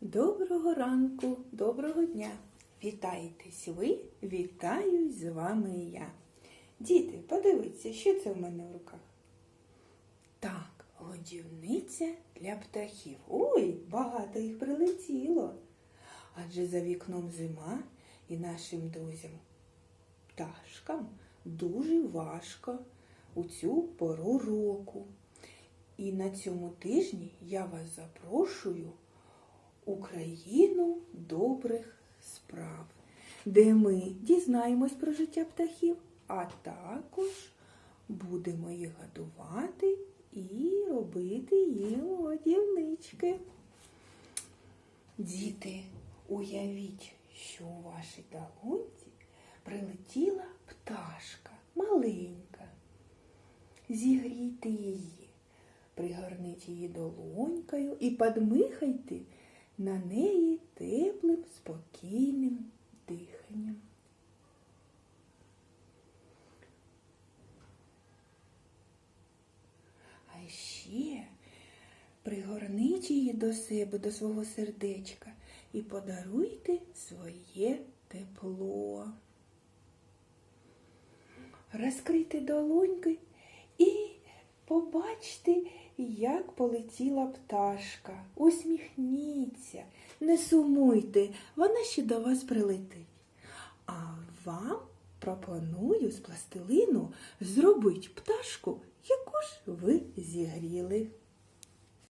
Доброго ранку, доброго дня. Вітаєтесь ви, вітаюсь з вами я. Діти, подивіться, що це в мене в руках. Так, годівниця для птахів. Ой, багато їх прилетіло. Адже за вікном зима і нашим друзям пташкам дуже важко у цю пору року. І на цьому тижні я вас запрошую у країну добрих справ, де ми дізнаємось про життя птахів, а також будемо їх годувати і робити їм годівнички. Діти, уявіть, що у вашій долонці прилетіла пташка маленька. Зігрійте її, пригорніть її долонькою і подмихайте на неї теплим, спокійним диханням. А ще пригорніть її до себе, до свого сердечка і подаруйте своє тепло. Розкрийте долоньки і побачте, як полетіла пташка. Усміхніться, не сумуйте, вона ще до вас прилетить. А вам пропоную з пластилину зробити пташку, яку ж ви зігріли.